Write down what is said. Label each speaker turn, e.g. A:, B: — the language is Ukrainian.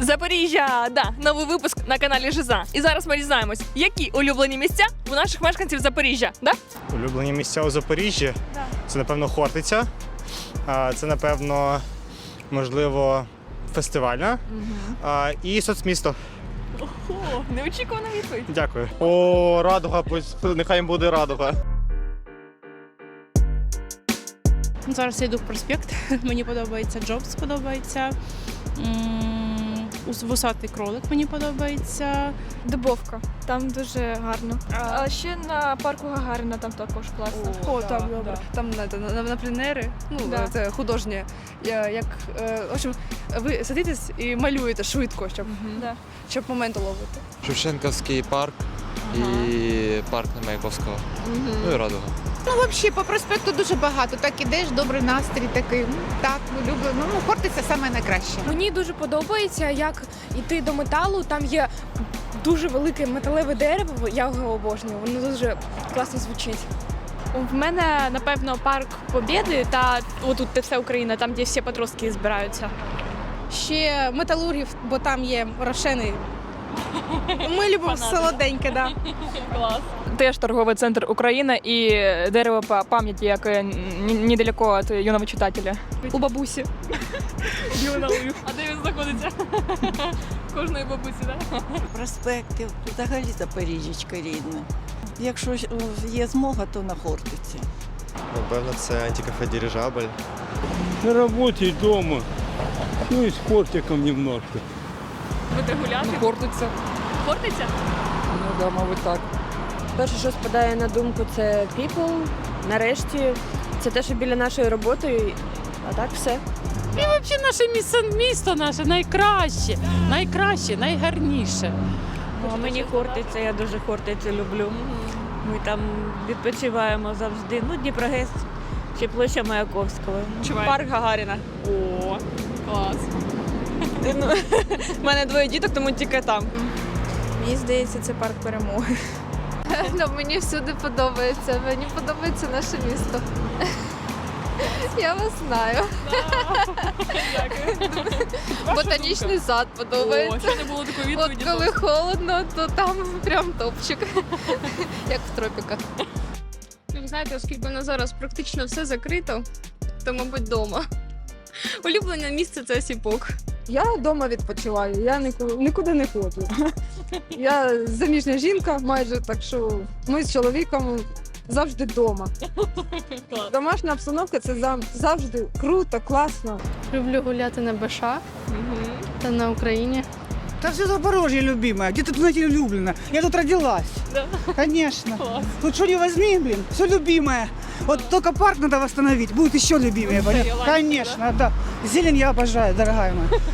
A: Запоріжжя, да, новий випуск на каналі Жиза. І зараз ми дізнаємось, які улюблені місця у наших мешканців Запоріжжя. Да?
B: Улюблені місця у Запоріжжі. Це, напевно, Хортиця. А, Це, напевно, можливо, фестивальна. А, І соцмісто.
A: О, неочікувана відповідь.
B: Дякую.
C: О, радуга, пусть нехай їм буде радуга.
D: Зараз я йду в проспект. Мені подобається Джобс, подобається. М, Вусатий кролик мені подобається.
E: Дубовка, там дуже гарно.
A: А-
E: А ще на парку Гагаріна там також класно.
F: О, так, добре. Там на, на, на, пленери, ну
E: Да.
F: це художнє. Я, як, е, в общем, ви садитесь і малюєте швидко, щоб,
E: Да.
F: щоб момент ловити.
G: Шевченківський парк і парк на Маяковського. Ну і Радуга.
H: Ну, взагалі, по проспекту дуже багато. Так ідеш, добрий настрій такий. Ну, Так, люблю. Ну, ну, Хортиця саме найкраще.
I: Мені дуже подобається, як йти до металу. Там є дуже велике металеве дерево. Я його обожнюю. Воно дуже класно звучить.
E: В мене, напевно, парк Побєди та отут де вся Україна, там, де всі подростки збираються.
D: Ще металургів, бо там є рошени. Ми любимо солоденьке, да.
A: Теж торговий центр Україна і дерево па- пам'яті, яке недалеко від юного читателя.
E: У бабусі.
A: А де він знаходиться? Кожної бабусі, так?
J: Проспектів, взагалі Запоріжечка рідне. Якщо є змога, то на Хортиці.
C: Напевно, це антикафе дирижабль.
K: На работе и дома. Ну и с кортиком немножко.
A: Будете гуляти?
F: Хортиця.
A: Хортиця?
F: Ну, да, мабуть, так.
I: Перше, що спадає на думку, це people. Нарешті це те, що біля нашої роботи. А так все.
D: І Взагалі наше місто, місто наше найкраще, найкраще, найгарніше.
L: А мені Хортиця, я дуже Хортицю люблю. Ми там відпочиваємо завжди. Ну, Дніпрогес чи площа Маяковського.
E: Парк Гагаріна.
A: О, клас.
E: У мене двоє діток, тому тільки там.
I: Мені здається, це парк перемоги.
E: Ну, мені всюди подобається. Мені подобається наше місто. Я вас знаю. Ботанічний сад подобається.
A: ще не було такої
E: От
A: відповіді.
E: коли холодно, то там прям топчик, як в тропіках.
I: Ну, ви знаєте, оскільки на зараз практично все закрито, то, мабуть, вдома. Улюблене місце це сіпок.
F: Я вдома відпочиваю, я нікуди, нікуди не ходжу. Я заміжня жінка майже, так що ми з чоловіком завжди вдома. Домашня обстановка це завжди круто, класно.
D: Люблю гуляти на БШ та на Україні.
J: Та все Запорожье любимое. Где тут, знаете, Люблино? Я тут родилась. Конечно. Тут что не возьми, блин, все любимое. Вот только парк надо восстановить, будет еще любимее. понятно? Конечно, да. Зелень я обожаю, дорогая моя.